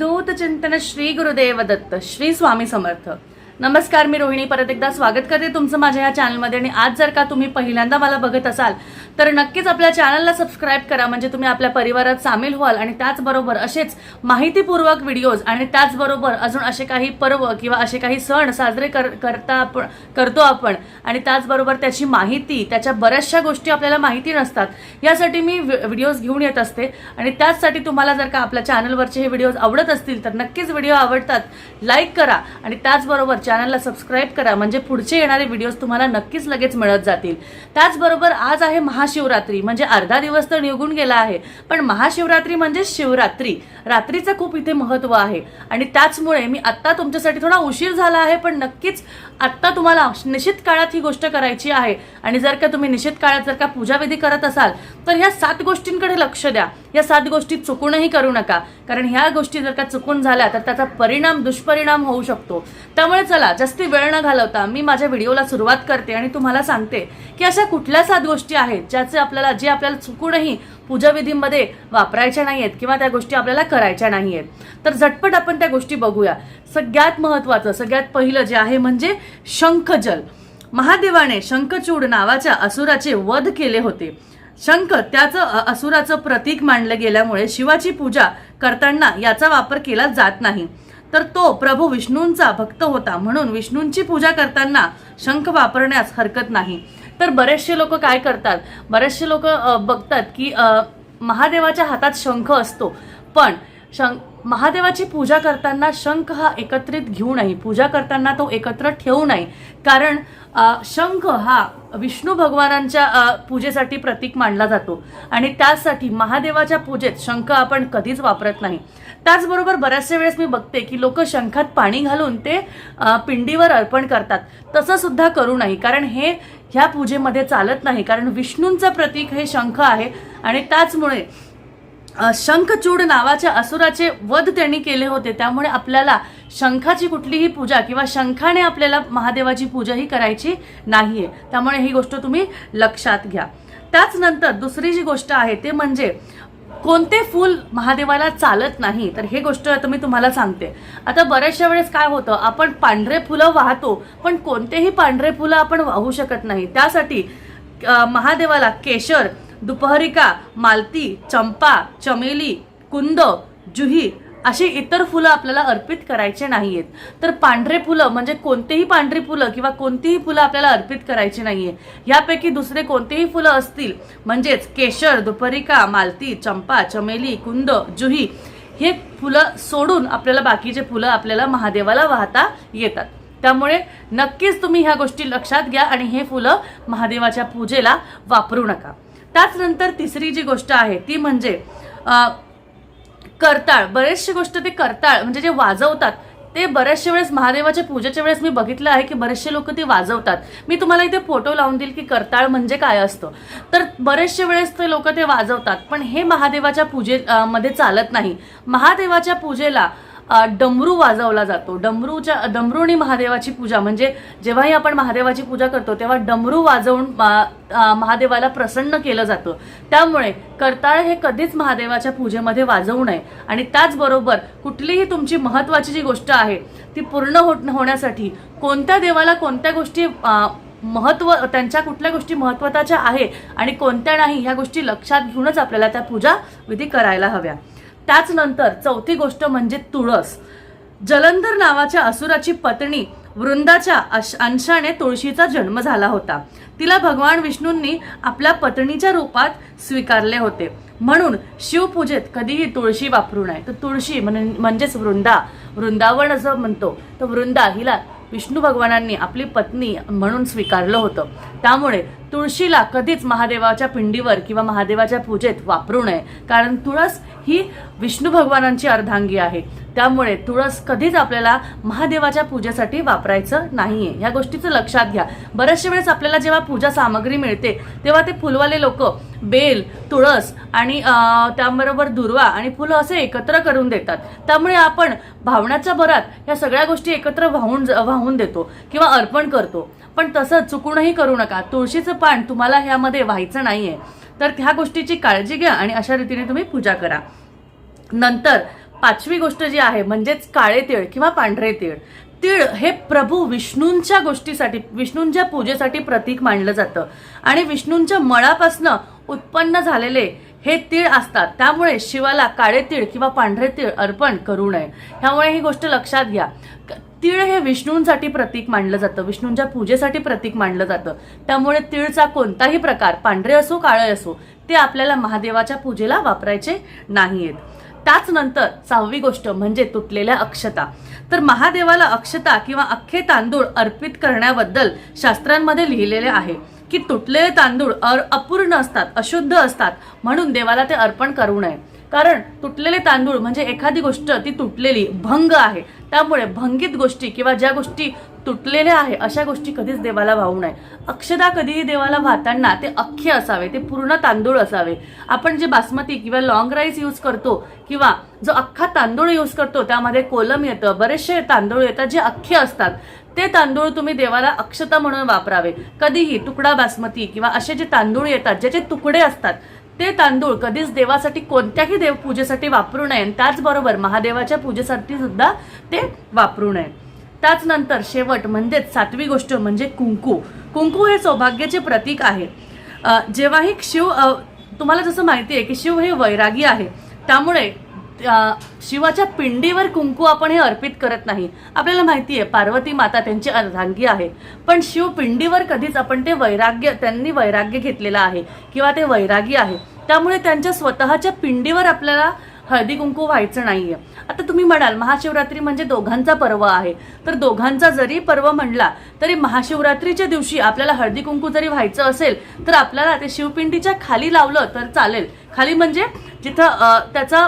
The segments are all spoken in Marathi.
अवधूत चिंतन श्री गुरुदेव दत्त श्री स्वामी समर्थ. नमस्कार मी रोहिणी परत एकदा स्वागत करते तुमचं माझ्या या चॅनलमध्ये आणि आज जर का तुम्ही पहिल्यांदा मला बघत असाल तर नक्कीच आपल्या चॅनलला सबस्क्राईब करा. म्हणजे तुम्ही आपल्या परिवारात सामील व्हाल. आणि त्याचबरोबर असेच माहितीपूर्वक व्हिडिओज आणि त्याचबरोबर अजून असे काही पर्व किंवा असे काही सण साजरे कर करता आपण करतो आपण. आणि त्याचबरोबर त्याची माहिती त्याच्या बऱ्याचशा गोष्टी आपल्याला माहिती नसतात. यासाठी मी व्हिडिओज घेऊन येत असते. आणि त्याचसाठी तुम्हाला जर का आपल्या चॅनलवरचे हे व्हिडिओज आवडत असतील तर नक्कीच व्हिडिओ आवडतात लाईक करा. आणि त्याचबरोबर चॅनलला सबस्क्राईब करा. म्हणजे पुढचे येणारे व्हिडिओज तुम्हाला नक्कीच लगेच मिळत जातील. त्याचबरोबर आज आहे महा महाशिवरात्री म्हणजे अर्धा दिवस तर निघून गेला आहे पण महाशिवरात्री म्हणजे शिवरात्री. रात्रीचं खूप इथे महत्त्व आहे. आणि त्याचमुळे मी आत्ता तुमच्यासाठी थोडा उशीर झाला आहे पण नक्कीच आत्ता तुम्हाला निश्चित काळात ही गोष्ट करायची आहे. आणि जर का तुम्ही निश्चित काळात जर का पूजाविधी करत असाल तर ह्या सात गोष्टींकडे लक्ष द्या. या सात गोष्टी चुकूनही करू नका. कारण ह्या गोष्टी जर का चुकून झाल्या तर त्याचा परिणाम दुष्परिणाम होऊ शकतो. त्यामुळे चला जास्ती वेळ न घालवता मी माझ्या व्हिडिओला सुरुवात करते आणि तुम्हाला सांगते की अशा कुठल्या सात गोष्टी आहेत ज्याचे आपल्याला जे आपल्याला चुकूनही पूजाविधींमध्ये वापरायच्या नाही आहेत किंवा त्या गोष्टी आपल्याला करायच्या नाही आहेत तर झटपट आपण त्या गोष्टी बघूया. सगळ्यात महत्त्वाचं सगळ्यात पहिलं जे आहे म्हणजे शंखजल. महादेवाने शंखचूड नावाच्या असुराचे वध केले होते. शंख त्याचं असुराचं प्रतीक मानलं गेल्यामुळे शिवाची पूजा करताना याचा वापर केला जात नाही. तर तो प्रभू विष्णूंचा भक्त होता म्हणून विष्णूंची पूजा करताना शंख वापरण्यास हरकत नाही. तर बरेचसे लोक काय करतात? बरेचसे लोक बघतात की महादेवाच्या हातात शंख असतो. पण शंख महादेवाची पूजा करताना शंख हा एकत्रित घेऊ नाही पूजा करताना तो एकत्र ठेवू नये कारण शंख हा विष्णू भगवानांच्या पूजेसाठी प्रतीक मानला जातो. आणि त्यासाठी महादेवाच्या पूजेत शंख आपण कधीच वापरत नाही. त्याचबरोबर बऱ्याचशा वेळेस मी बघते की लोक शंखात पाणी घालून ते पिंडीवर अर्पण करतात. तसं सुद्धा करू नये कारण हे ह्या पूजेमध्ये चालत नाही. कारण विष्णूंचं प्रतीक हे शंख आहे. आणि त्याचमुळे शंखचूड नावाच्या असुराचे वध त्यांनी केले होते. त्यामुळे आपल्याला शंखाची कुठलीही पूजा किंवा शंखाने आपल्याला महादेवाची पूजा ही करायची नाहीये. त्यामुळे ही गोष्ट तुम्ही लक्षात घ्या. त्याच नंतर दुसरी जी गोष्ट आहे ते म्हणजे कोणते फूल महादेवाला चालत नाही. तर हे गोष्ट आता मी तुम्हाला सांगते. आता बऱ्याचशा वेळेस काय होतं आपण पांढरे फुलं वाहतो पण कोणतेही पांढरे फुलं आपण वाहू शकत नाही. त्यासाठी महादेवाला केशर दुपहरिका मालती चंपा चमेली कुंद जुही अशी इतर फुलं आपल्याला अर्पित करायचे नाही आहेत तर पांढरे फुलं म्हणजे कोणतेही पांढरी फुलं किंवा कोणतीही फुलं आपल्याला अर्पित करायची नाही आहे यापैकी दुसरे कोणतेही फुलं असतील म्हणजेच केशर दुपहरिका मालती चंपा चमेली कुंद जुही हे फुलं सोडून आपल्याला बाकीचे फुलं आपल्याला महादेवाला वाहता येतात. त्यामुळे नक्कीच तुम्ही ह्या गोष्टी लक्षात घ्या आणि हे फुलं महादेवाच्या पूजेला वापरू नका. त्याचनंतर तिसरी जी गोष्ट आहे ती म्हणजे करताळ. बरेचशी गोष्ट ते करताळ म्हणजे जे वाजवतात ते बऱ्याचशा वेळेस महादेवाच्या पूजेच्या वेळेस मी बघितलं आहे की बरेचसे लोक ते वाजवतात. मी तुम्हाला इथे फोटो लावून देईल की करताळ म्हणजे काय असतं. तर बरेचशे वेळेस ते लोक ते वाजवतात पण हे महादेवाच्या पूजे मध्ये चालत नाही. महादेवाच्या पूजेला डमरू वाजवला जातो. डमरूच्या डमरूनी महादेवाची पूजा म्हणजे जेव्हाही आपण महादेवाची पूजा करतो तेव्हा डमरू वाजवून महादेवाला प्रसन्न केलं जातं. त्यामुळे करताळ हे कधीच महादेवाच्या पूजेमध्ये वाजवू नये. आणि त्याचबरोबर कुठलीही तुमची महत्वाची जी गोष्ट आहे ती पूर्ण हो होण्यासाठी कोणत्या देवाला कोणत्या गोष्टी महत्त्व त्यांच्या कुठल्या गोष्टी महत्त्वाच्या आहे आणि कोणत्या नाही ह्या गोष्टी लक्षात घेऊनच आपल्याला त्या पूजा विधी करायला हव्या. त्याच नंतर चौथी गोष्ट म्हणजे तुळस. जलंधर नावाच्या असुराची पत्नी वृंदाच्या अंशाने तुळशीचा जन्म झाला होता. तिला भगवान विष्णूंनी आपल्या पत्नीच्या रूपात स्वीकारले होते. म्हणून शिवपूजेत कधीही तुळशी वापरू नये. तर तुळशी म्हणजेच वृंदा. वृंदावन असं म्हणतो. तर वृंदा हिला विष्णू भगवानांनी आपली पत्नी म्हणून स्वीकारलं होतं. त्यामुळे तुळशीला कधीच महादेवाच्या पिंडीवर किंवा महादेवाच्या पूजेत वापरू नये. कारण तुळस ही विष्णू भगवानांची अर्धांगी आहे. त्यामुळे तुळस कधीच आपल्याला महादेवाच्या पूजेसाठी वापरायचं नाही आहे ह्या गोष्टीचं लक्षात घ्या. बऱ्याचशा वेळेस आपल्याला जेव्हा पूजा सामग्री मिळते तेव्हा ते फुलवाले लोक बेल तुळस आणि त्याबरोबर दुर्वा आणि फुलं असे एकत्र करून देतात. त्यामुळे आपण भावनाच्या भरात ह्या सगळ्या गोष्टी एकत्र वाहून वाहून देतो किंवा अर्पण करतो. पण तसं चुकूनही करू नका. तुळशीचं पान तुम्हाला ह्यामध्ये व्हायचं नाही आहे तर ह्या गोष्टीची काळजी घ्या आणि अशा रीतीने तुम्ही पूजा करा. नंतर पाचवी गोष्ट जी आहे म्हणजेच काळे तीळ किंवा पांढरे तीळ. तीळ हे प्रभू विष्णूंच्या गोष्टीसाठी विष्णूंच्या पूजेसाठी प्रतीक मानलं जातं. आणि विष्णूंच्या मळापासनं उत्पन्न झालेले हे तीळ असतात. त्यामुळे शिवाला काळे तीळ किंवा पांढरे तीळ अर्पण करू नये. ह्यामुळे ही गोष्ट लक्षात घ्या. तीळ हे विष्णूंसाठी प्रतीक मानलं जातं. विष्णूंच्या पूजेसाठी प्रतीक मानलं जातं. त्यामुळे तीळचा कोणताही प्रकार पांढरे असो काळे असो ते आपल्याला महादेवाच्या पूजेला वापरायचे नाहीयेत. त्याच नंतर सहावी गोष्ट म्हणजे तुटलेल्या अक्षता. तर महादेवाला अक्षता किंवा अख्खे तांदूळ अर्पित करण्याबद्दल शास्त्रांमध्ये लिहिलेले आहे. की तुटलेले तांदूळ अर- अपूर्ण असतात अशुद्ध असतात म्हणून देवाला ते अर्पण करू नये. कारण तुटलेले तांदूळ म्हणजे एखादी गोष्ट ती तुटलेली भंग आहे. त्यामुळे भंगित गोष्टी किंवा ज्या गोष्टी तुटलेल्या आहे अशा गोष्टी कधीच देवाला वाहू नये. अक्षदा कधीही देवाला वाहताना ते अख्खे असावे ते पूर्ण तांदूळ असावे. आपण जे बासमती किंवा लॉंग राईस यूज करतो किंवा जो अख्खा तांदूळ यूज करतो त्यामध्ये कोलम येतं बरेचसे तांदूळ येतात जे अख्खे असतात. ते तांदूळ तुम्ही देवाला अक्षता म्हणून वापरावे. कधीही तुकडा बासमती किंवा असे जे तांदूळ येतात ज्याचे तुकडे असतात ते तांदूळ कधीच देवासाठी कोणत्याही देव पूजेसाठी वापरू नये आणि त्याचबरोबर महादेवाच्या पूजेसाठी सुद्धा ते वापरू नये. त्याच नंतर शेवट म्हणजेच सातवी गोष्ट म्हणजे कुंकू. कुंकू हे सौभाग्याचे प्रतीक आहे. जेव्हाही शिव तुम्हाला जसं माहिती आहे की शिव हे वैरागी आहे. त्यामुळे शिवाच्या पिंडीवर कुंकू आपण हे अर्पित करत नाही. आपल्याला माहिती आहे पार्वती माता त्यांची अर्धांगी आहे. पण शिव पिंडीवर कधीच आपण ते वैराग्य त्यांनी वैराग्य घेतलेलं आहे किंवा ते वैरागी आहे. त्यामुळे त्यांच्या स्वतःच्या पिंडीवर आपल्याला हळदी कुंकू व्हायचं नाहीये. आता तुम्ही म्हणाल महाशिवरात्री म्हणजे दोघांचा पर्व आहे. तर दोघांचा जरी पर्व म्हणला तरी महाशिवरात्रीच्या दिवशी आपल्याला हळदी कुंकू जरी व्हायचं असेल तर आपल्याला ते शिवपिंडीच्या खाली लावलं तर चालेल. खाली म्हणजे जिथं त्याचा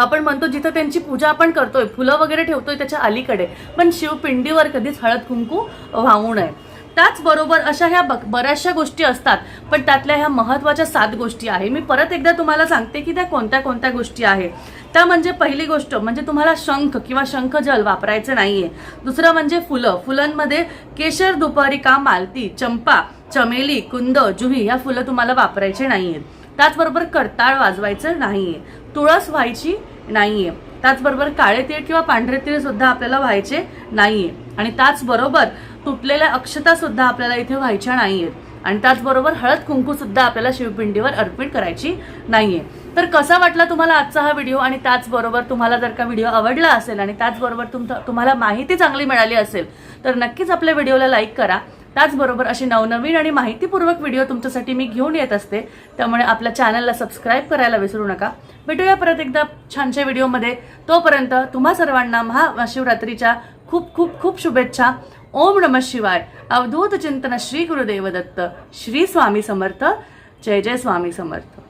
आपण म्हणतो जिथं त्यांची पूजा आपण करतोय फुलं वगैरे ठेवतोय त्याच्या अलीकडे पण शिवपिंडीवर कधीच हळद कुंकू वाहू नये. त्याचबरोबर अशा ह्या ब- बऱ्याचशा गोष्टी असतात पण त्यातल्या ह्या महत्त्वाच्या सात गोष्टी आहे. मी परत एकदा तुम्हाला सांगते की त्या कोणत्या कोणत्या गोष्टी आहे. त्या म्हणजे पहिली गोष्ट म्हणजे तुम्हाला शंख किंवा शंख जल वापरायचं नाहीये. दुसरं म्हणजे फुलं. फुलांमध्ये केशर दुपारिका मालती चंपा चमेली कुंद जुही ह्या फुलं तुम्हाला वापरायचे नाहीयेत. त्याचबरोबर करताळ वाजवायचं नाहीये. तुळस व्हायची नाहीये. त्याचबरोबर काळे तीळ किंवा पांढरे तीळ सुद्धा आपल्याला व्हायचे नाहीये. आणि त्याचबरोबर तुटलेल्या अक्षता सुद्धा आपल्याला इथे व्हायच्या नाहीयेत. आणि त्याचबरोबर हळद कुंकू सुद्धा आपल्याला शिवपिंडीवर अर्पण करायची नाहीये. तर कसा वाटला तुम्हाला आजचा हा व्हिडिओ? आणि त्याचबरोबर तुम्हाला जर का व्हिडिओ आवडला असेल आणि त्याचबरोबर तुमचा तुम्हाला माहिती चांगली मिळाली असेल तर नक्कीच आपल्या व्हिडिओला लाईक करा. त्याचबरोबर अशी नवनवीन आणि माहितीपूर्वक व्हिडिओ तुमच्यासाठी मी घेऊन येत असते. त्यामुळे आपल्या चॅनलला सबस्क्राईब करायला विसरू नका. भेटूया परत एकदा छानशा व्हिडिओमध्ये तोपर्यंत तुम्हा सर्वांना महाशिवरात्रीच्या खूप खूप खूप शुभेच्छा. ओम नमः शिवाय. अवधूत चिंतन श्री गुरुदेव दत्त. श्री स्वामी समर्थ. जय जय स्वामी समर्थ.